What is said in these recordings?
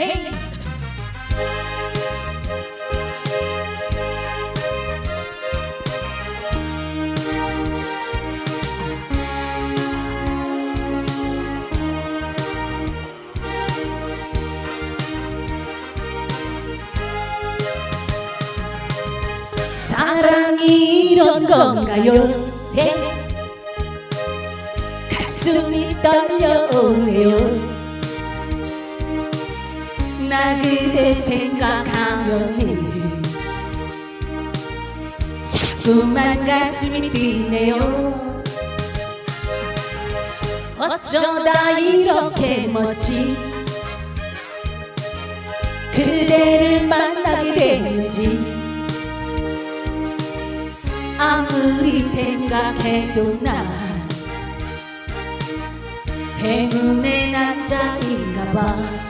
헤이 사랑이 이런 건가요? 네. 가슴이 떨려오네요. 나 그대 생각하면 자꾸만 가슴이 뛰네요. 어쩌다 이렇게 멋진 그대를 만나게 되는지. 아무리 생각해도 난 행운의 남자인가봐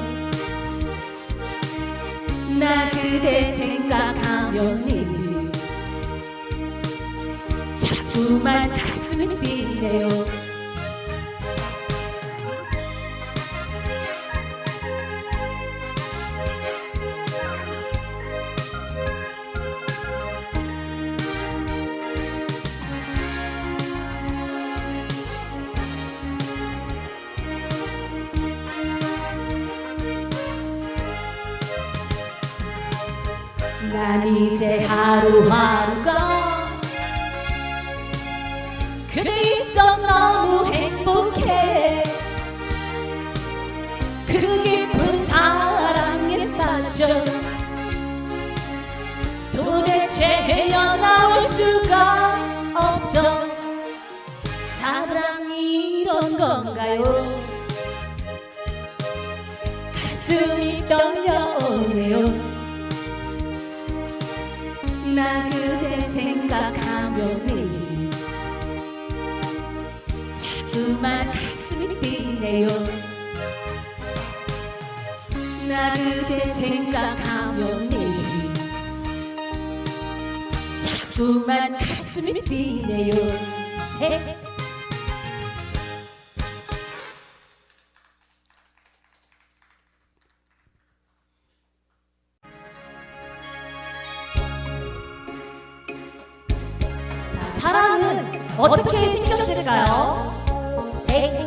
그대 생각하면 자꾸만 가슴이 뛰네요 난 이제 하루하루가 그대 있어 너무 행복해. 그 깊은 사랑에 빠져 도대체 헤어나올 수가 없어. 사랑이 이런 건가요 생각하면 자꾸만 가슴이 뛰네요. 나 그대 생각하면 자꾸만 가슴이 뛰네요 사랑은 어떻게 생겼을까요? 백.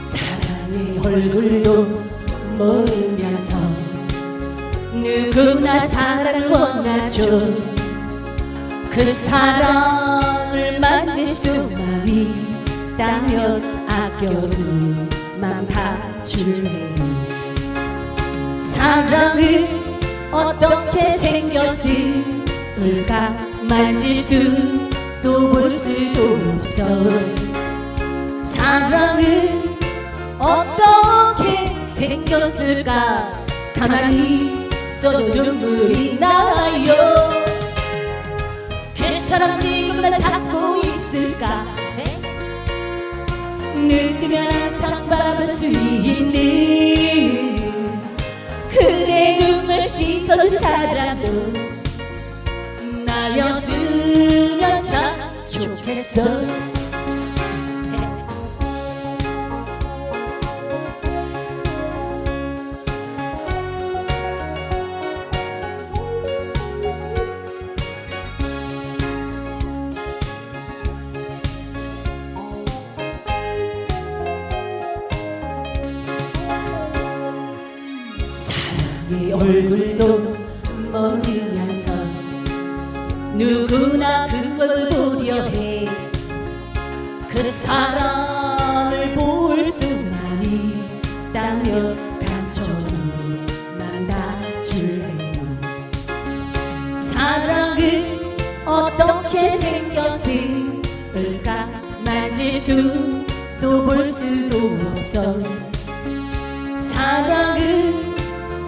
사랑의 얼굴도 모르면서 누구나 사랑을 원하죠 그 사랑을 만질 수만 있다면 아껴도 맘 다줄래요 사랑은 어떻게 생겼을까 만질 수도 볼 수도 없어. 사랑은 어떻게 생겼을까 가만히 있어도 눈물이 나요. 그 사람 지금 날 찾고 있을까? 눈 뜨면 항상 바라볼 수 있는 그대 눈물 씻어준 사람도 나였으면 참 좋겠어 얼굴도 모르면서 누구나 그걸 보려 해. 그 사람을 볼 수만이 간절히 만나줄래요. 사랑은 어떻게 생겼을까? 만질 수도 볼 수도 없어. 사랑은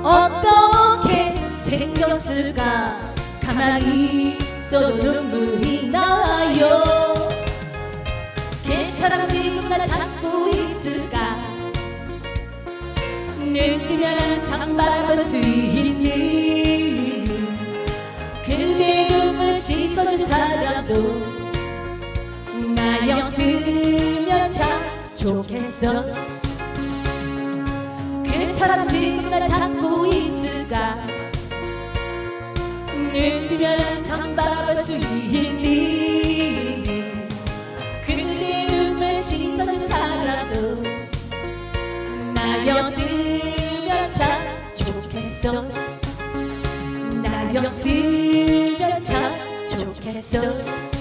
어떻게 생겼을까? 가만히 있어도 눈물이 나요. 그 사람 지금 나 찾고 있을까? 눈 뜨면 항상 바라볼 수 있는 그대 눈물 씻어줄 사람도 나였으면 참 좋겠어. 그 사람 지금 나 찾고 있을까? 항상 바라볼 수 있는 그대 눈물 씻어줄 사람도 나였으면 참 좋겠어. 나였으면 참 좋겠어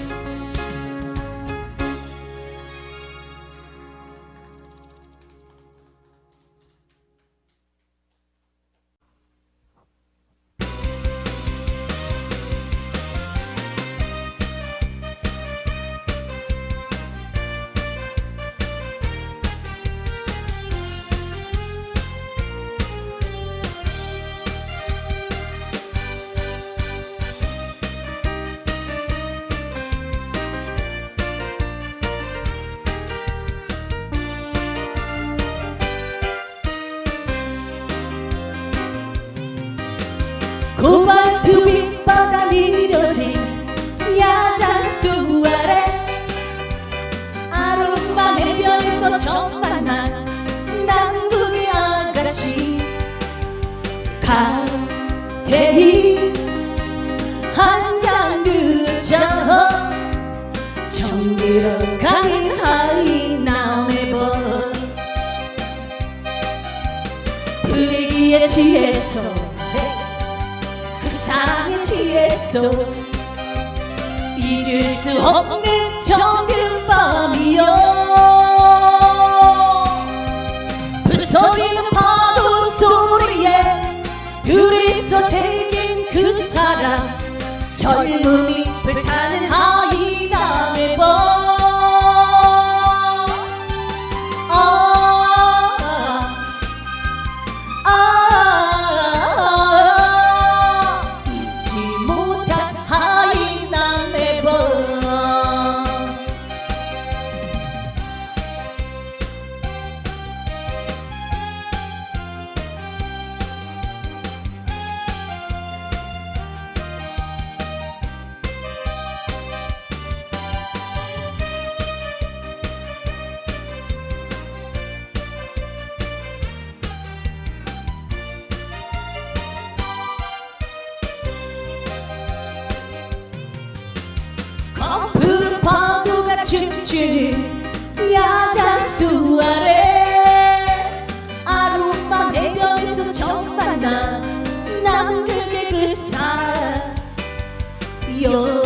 고발투 빛바다 내려진 야자수 아래 아름만 해변에서 처음 만난 남극의 아가씨. 한 취해서 잊을 수 없는 정든 밤이요 춤추는 야자수 아래. 아름만 해변에서 처음 만난 남극의 그 사람 연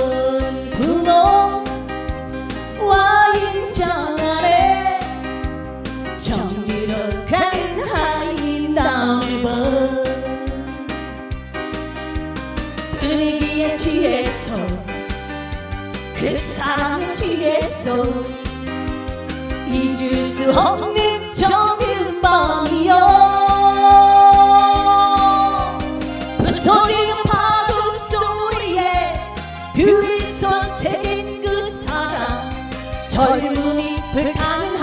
그 사랑에 취해서 잊을 수 없는 정든 밤이요. 그 소리는 파도 소리에 둘이서 새긴 그 사랑. 젊음이 불타는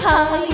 好